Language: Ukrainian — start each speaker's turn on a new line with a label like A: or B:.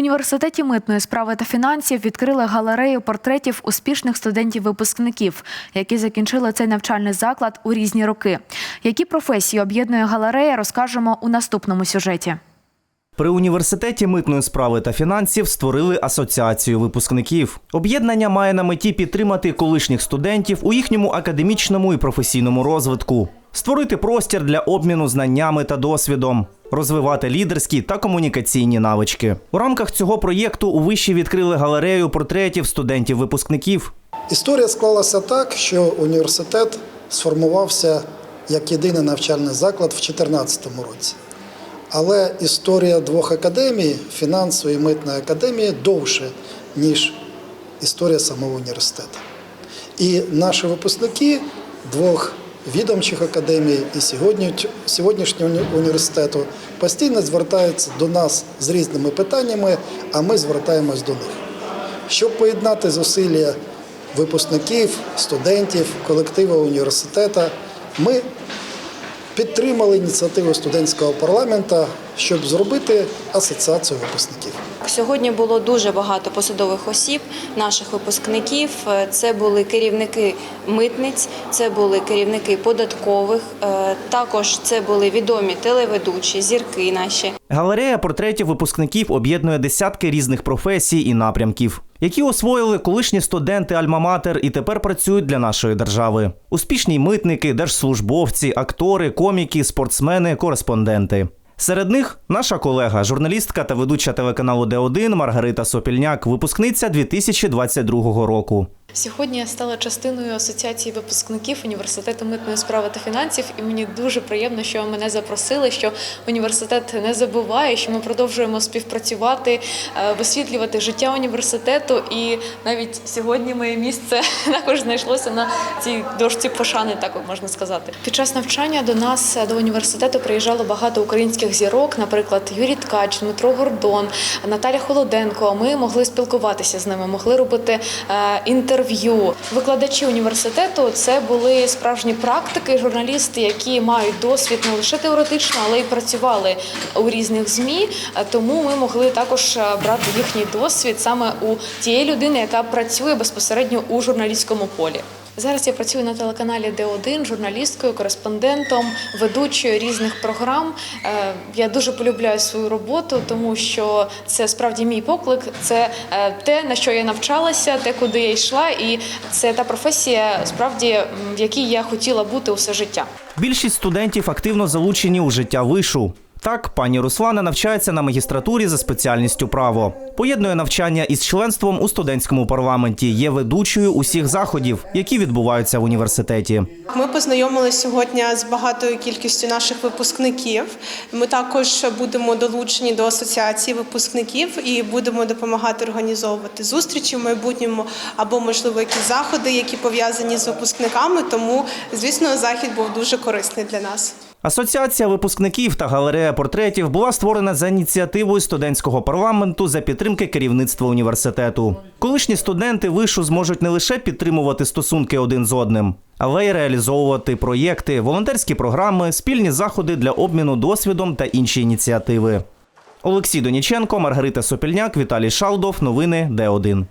A: університеті митної справи та фінансів відкрили галерею портретів успішних студентів-випускників, які закінчили цей навчальний заклад у різні роки. Які професії об'єднує галерея, розкажемо у наступному сюжеті.
B: При університеті митної справи та фінансів створили асоціацію випускників. Об'єднання має на меті підтримати колишніх студентів у їхньому академічному і професійному розвитку, створити простір для обміну знаннями та досвідом, розвивати лідерські та комунікаційні навички. У рамках цього проєкту у виші відкрили галерею портретів студентів-випускників.
C: Історія склалася так, що університет сформувався як єдиний навчальний заклад в 2014 році. Але історія двох академій, фінансової і митної академії, довше, ніж історія самого університету. І наші випускники двох відомчих академій і сьогодні, сьогоднішнього університету постійно звертаються до нас з різними питаннями, а ми звертаємось до них. Щоб поєднати зусилля випускників, студентів, колективу університету, ми підтримали ініціативу студентського парламенту, щоб зробити асоціацію випускників.
D: Сьогодні було дуже багато посадових осіб, наших випускників. Е, Це були керівники митниць, це були керівники податкових, е, також це були відомі телеведучі, зірки наші.
B: Галерея портретів випускників об'єднує десятки різних професій і напрямків, які освоїли колишні студенти Альма-Матер і тепер працюють для нашої держави. Успішні митники, держслужбовці, актори, коміки, спортсмени, кореспонденти. Серед них наша колега, журналістка та ведуча телеканалу Д1 Маргарита Сопільняк, випускниця 2022 року.
E: Сьогодні я стала частиною асоціації випускників університету митної справи та фінансів, і мені дуже приємно, що мене запросили. Що університет не забуває, що ми продовжуємо співпрацювати, е, висвітлювати життя університету. І навіть сьогодні моє місце також знайшлося на цій дошці пошани, так можна сказати. Під час навчання до нас до університету приїжджало багато українських зірок, наприклад, Юрій Ткач, Дмитро Гордон, Наталя Холоденко. Ми могли спілкуватися з ними, могли робити е, інтерв'ю. Викладачі університету це були справжні практики, журналісти, які мають досвід не лише теоретично, але й працювали у різних змі. Тому ми могли також е, брати їхній досвід саме у тієї людини, яка працює безпосередньо у журналістському полі. Зараз я працюю на телеканалі Д1 журналісткою, кореспондентом, ведучою різних програм. Е, Я дуже полюбляю свою роботу, тому що це справді мій поклик. Це е, те, на що я навчалася, те, куди я йшла, і це та професія, справді, в якій я хотіла бути усе життя.
B: Більшість студентів активно залучені у життя вишу. Так, пані Руслана навчається на магістратурі за спеціальністю право. Поєднує навчання із членством у студентському парламенті. Є ведучою усіх заходів, які відбуваються в університеті.
F: Ми познайомилися сьогодні з багатою кількістю наших випускників. Ми також будемо долучені до асоціації випускників і будемо допомагати організовувати зустрічі в майбутньому або, можливо, якісь заходи, які пов'язані з випускниками. Тому, звісно, захід був дуже корисний для нас.
B: Асоціація випускників та галерея портретів була створена за ініціативою студентського парламенту за підтримки керівництва університету. Колишні студенти вишу зможуть не лише підтримувати стосунки один з одним, але й реалізовувати проєкти, волонтерські програми, спільні заходи для обміну досвідом та інші ініціативи. Олексій Доніченко, Маргарита Сопільняк, Віталій Шалдов. Новини Д1.